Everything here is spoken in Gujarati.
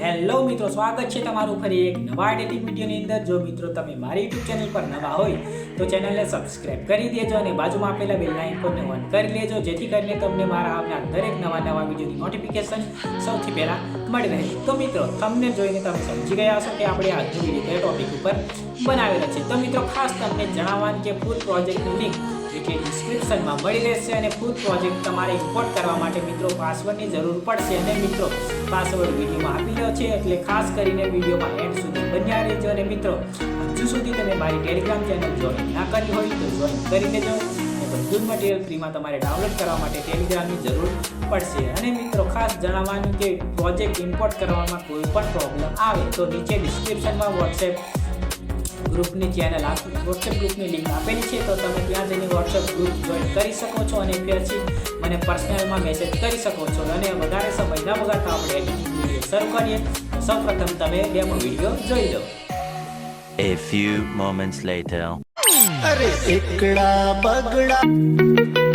હેલો મિત્રો, સ્વાગત છે તમારું ફરી એક નવા એડિટિંગ વિડીયોની અંદર. જો મિત્રો તમે મારી યુટ્યુબ ચેનલ પર નવા હોય, તો ચેનલને સબસ્ક્રાઇબ કરી દેજો અને બાજુમાં આપેલા બેલ આઇકોનને ઓન કરી લેજો, જેથી કરીને તમને મારા આવનાર દરેક નવા નવા વિડીયોની નોટિફિકેશન સૌથી પહેલાં મળી રહે. તો મિત્રો, તમને જોઈને તમે સમજી ગયા હશો કે આપણે આજનો વીડિયો ટોપિક ઉપર બનાવેલો છે. તો મિત્રો, ખાસ તમને જણાવવાનું કે ફૂલ પ્રોજેક્ટની લિંક એટલે ડિસ્ક્રિપ્શનમાં મળી રહેશે અને ફૂડ પ્રોજેક્ટ તમારે ઇમ્પોર્ટ કરવા માટે મિત્રો પાસવર્ડની જરૂર પડશે અને મિત્રો પાસવર્ડ વિડીયોમાં આપેલો છે એટલે ખાસ કરીને વિડીયોમાં એન્ડ સુધી બન્યા રહેજો અને મિત્રો હજુ સુધી તમે મારી ટેલિગ્રામ ચેનલ જોઈન ના કરી હોય તો જોઈન કરી દેજો બધું મટીરિયલ ફ્રીમાં તમારે ડાઉનલોડ કરવા માટે ટેલિગ્રામની જરૂર પડશે. અને મિત્રો ખાસ જણાવવાનું કે પ્રોજેક્ટ ઇમ્પોર્ટ કરવામાં કોઈ પણ પ્રોબ્લેમ આવે તો નીચે ડિસ્ક્રિપ્શનમાં વોટ્સએપ ગ્રુપની ચેનલ વોટ્સએપ ગ્રુપની લિંક આપેલી છે તો તમે ત્યાં જઈને વોટ્સએપ ગ્રુપ જોઈન કરી શકો છો અને પછી મને પર્સનલમાં મેસેજ કરી શકો છો. અને વધારે સમય ન બગાડતા આપણે વીડિયો શરૂ કરીએ. સૌ સૌપ્રથમ તમે ડેમો વીડિયો જોઈ લો. A few moments later. અરે એકડા બગડા